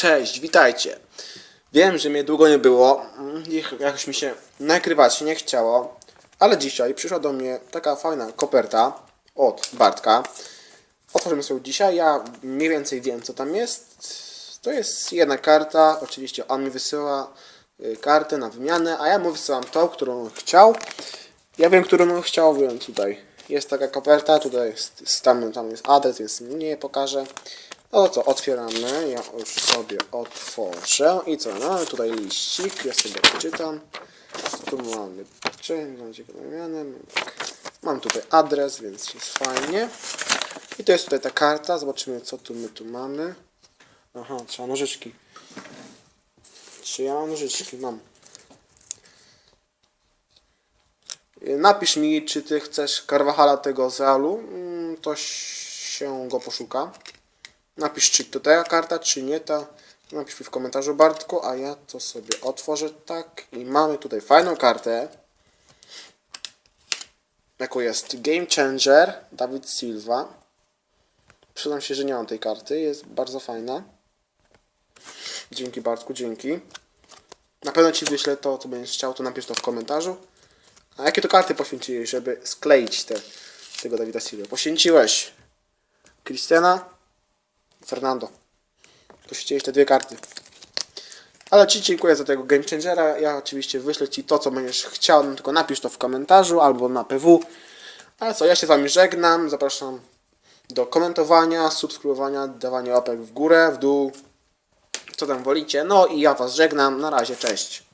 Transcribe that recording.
Cześć, witajcie. Wiem, że mnie długo nie było, jakoś mi się nagrywać się nie chciało, ale dzisiaj przyszła do mnie taka fajna koperta od Bartka. Otworzymy sobie dzisiaj, ja mniej więcej wiem co tam jest. To jest jedna karta, oczywiście on mi wysyła y, kartę na wymianę, a ja mu wysyłam tą, którą chciał. Ja wiem, którą chciał, więc tutaj jest taka koperta, tutaj jest, tam, tam jest adres, więc nie pokażę. No to co, otwieramy, ja już sobie otworzę i co, mamy tutaj liścik, ja sobie przeczytam. Tu mamy. Mam tutaj adres, więc jest fajnie. I to jest tutaj ta karta, zobaczymy co tu my tu mamy. Aha, trzeba nożyczki. Czy ja mam nożyczki? Mam. Napisz mi, czy ty chcesz Carvajala tego z Realu, Mm, to się go poszuka. Napisz, czy to ta karta, czy nie ta. Napisz mi w komentarzu Bartku, a ja to sobie otworzę tak. I mamy tutaj fajną kartę. Jaką jest Game Changer, Dawid Silva. Przyznam się, że nie mam tej karty, jest bardzo fajna. Dzięki Bartku, dzięki. Na pewno Ci wyślę to, co będziesz chciał, to napisz to w komentarzu. A jakie to karty poświęciłeś, żeby skleić te, tego Dawida Silva? Poświęciłeś Cristiana Fernando. Poświęciłeś te dwie karty. Ale Ci dziękuję za tego Game Changera. Ja oczywiście wyślę Ci to, co będziesz chciał, no tylko napisz to w komentarzu albo na PW. Ale co, ja się z Wami żegnam. Zapraszam do komentowania, subskrybowania, dawania łapek w górę, w dół, co tam wolicie. No i ja Was żegnam. Na razie, cześć.